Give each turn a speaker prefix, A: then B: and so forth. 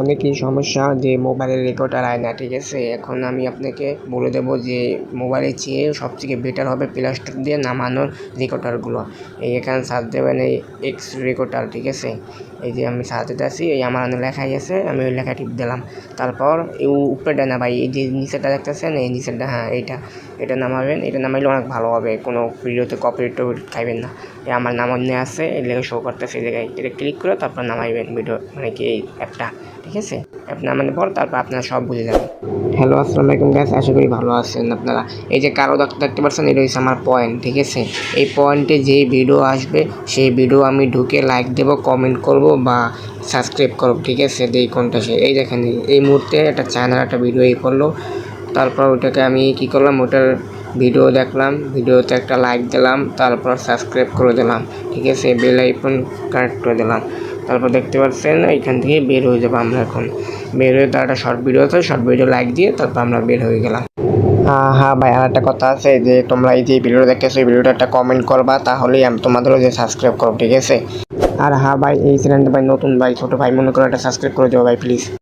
A: অনেকই সমস্যা যে মোবাইলে রেকর্ডার আয় না ঠিক আছে? এখন আমি আপনাকে বলে দেব যে মোবাইলের চেয়ে সবথেকে বেটার হবে প্লাস্টিক দিয়ে নামানোর রেকর্ডারগুলো এই এখানে সার্চ দেবেন এই এক্স রেকর্ডার ঠিক আছে? এই যে আমি দিতে আসি, এই আমার অনেক লেখাই আছে, আমি ওই লেখা টিপ দিলাম। তারপর এই উপরেটা না ভাই, এই যে নিচেরটা দেখতেছেন, এই নিচেরটা হ্যাঁ এইটা, এটা নামাবেন, এটা নামাইলে অনেক ভালো হবে, কোনো ভিডিওতে কপিরাইট খাইবেন না। এই আমার নাম নামানো আছে, এই লেখা শো করতেছে, এই জায়গায়, এটা ক্লিক করে তারপর নামাইবেন ভিডিও মানে কি এই অ্যাপটা ঠিক আছে? অ্যাপ নামানোর পর তারপর আপনারা সব বুঝে যাবেন। হ্যালো আসসালামু আলাইকুম গাইস আশা করি ভালো আছেন আপনারা। এই যে কারও দেখতে পাচ্ছেন, এটা হচ্ছে আমার পয়েন্ট ঠিক আছে? এই পয়েন্টে যেই ভিডিও আসবে, সেই ভিডিও আমি ঢুকে লাইক দেব কমেন্ট করব বা সাবস্ক্রাইব করব, ঠিক আছে? এই কোনটা সে এই দেখেন, এই মুহূর্তে একটা চ্যানেল একটা ভিডিও এই করল। তারপর ওটাকে আমি কি করলাম? ওটার ভিডিও দেখলাম ভিডিওতে একটা লাইক দিলাম, তারপর সাবস্ক্রাইব করে দিলাম, ঠিক আছে? বেল আইকন কানেক্ট করে দিলাম। তারপর দেখতে পাচ্ছেন এখান থেকে বের হয়ে যাব আমরা এখন। বের হয়ে তার একটা শর্ট ভিডিও আছে শর্ট ভিডিও লাইক দিয়ে তারপর আমরা বের হয়ে গেলাম। হ্যাঁ ভাই, আর একটা কথা আছে যে তোমরা এই যে ভিডিওটা দেখতেছো, এই ভিডিওটা একটা কমেন্ট করবা, তাহলেই আমি তোমাদেরও যে সাবস্ক্রাইব করব, ঠিক আছে? আর হ্যাঁ ভাই, এই চ্যানেলটা ভাই নতুন ভাই, ছোটো ভাই, মনে করো একটা সাবস্ক্রাইব করে দেবো ভাই প্লিজ